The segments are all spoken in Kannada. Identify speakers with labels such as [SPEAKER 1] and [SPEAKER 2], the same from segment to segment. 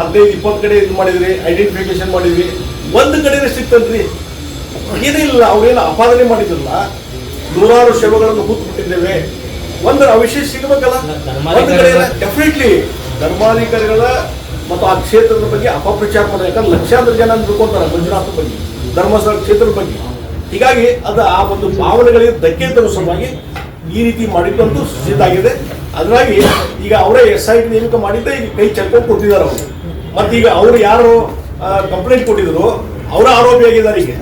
[SPEAKER 1] ಹದಿನೈದು ಇಪ್ಪತ್ತು ಕಡೆ ಇದು ಮಾಡಿದ್ರಿ ಐಡೆಂಟಿಫಿಕೇಶನ್ ಮಾಡಿದ್ವಿ ಒಂದು ಕಡೆ ಸಿಕ್ತಂತ್ರಿ. ಏನಿಲ್ಲ ಅವ್ರೇನು ಅಪಾದನೆ ಮಾಡಿದ್ರಲ್ಲ ನೂರಾರು ಶವಗಳನ್ನು ಹೂತ್ಬಿಟ್ಟಿದ್ದೇವೆ ಒಂದು ಅವಿಶೇಷ ಸಿಗಬೇಕಲ್ಲ ಒಂದು ಕಡೆ ಡೆಫಿನೆಟ್ಲಿ ಧರ್ಮಾಧಿಕಾರಿಗಳ ಮತ್ತು ಆ ಕ್ಷೇತ್ರದ ಬಗ್ಗೆ ಅಪಪ್ರಚಾರ ಮಾಡಿದ್ರೆ ಯಾಕಂದ್ರೆ ಲಕ್ಷಾಂತರ ಜನ ತಿಳ್ಕೊಂತಾರೆ ಮಂಜುನಾಥ ಬಗ್ಗೆ ಧರ್ಮಸ್ಥಳ ಕ್ಷೇತ್ರದ ಬಗ್ಗೆ. ಹೀಗಾಗಿ ಅದು ಆ ಒಂದು ಭಾವನೆಗಳಿಗೆ ಧಕ್ಕೆ ತರುವ ಸಲುವಾಗಿ ಈ ರೀತಿ ಮಾಡಿದ್ದಂತೂ ಸಿದ್ಧ ಆಗಿದೆ. ಅದರಾಗಿ ಈಗ ಅವರೇ ಎಸ್ ಐ ಟಿ ನೇಮಕ ಮಾಡಿದ್ದೆ ಈಗ ಕೈ ಚೆಲ್ಕೊಂಡು ಕೊಟ್ಟಿದ್ದಾರೆ ಅವರು. ಮತ್ತು ಈಗ ಅವರು ಯಾರು ಕಂಪ್ಲೇಂಟ್ ಕೊಟ್ಟಿದ್ರು, ಅವರ ಆರೋಪಿಯಾಗಿದ್ದಾರೆ ಈಗ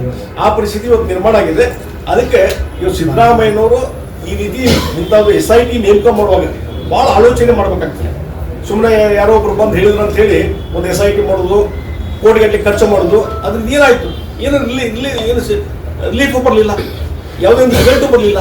[SPEAKER 1] ಆ ಪರಿಸ್ಥಿತಿ ಇವತ್ತು ನಿರ್ಮಾಣ ಆಗಿದೆ. ಅದಕ್ಕೆ ಇವರು ಸಿದ್ದರಾಮಯ್ಯನವರು ಈ ರೀತಿ ಇಂಥದ್ದು ಎಸ್ ಐ ಟಿ ನೇಮಕ ಮಾಡುವಾಗ ಭಾಳ ಆಲೋಚನೆ ಮಾಡ್ಬೇಕಾಗ್ತದೆ. ಸುಮ್ಮನೆ ಯಾರೋ ಒಬ್ರು ಬಂದು ಹೇಳಿದ್ರು ಅಂತ ಹೇಳಿ ಒಂದು ಎಸ್ ಐ ಟಿ ಮಾಡೋದು, ಕೋಟಿಗಟ್ಟಲೆ ಖರ್ಚು ಮಾಡೋದು ಅದ್ರಿಂದ ಏನಾಯ್ತು? ಏನು ರಿಲೀಫು ಬರಲಿಲ್ಲ. ಯಾವುದೇ ಒಂದು ರಿಸಲ್ಟು ಬರಲಿಲ್ಲ.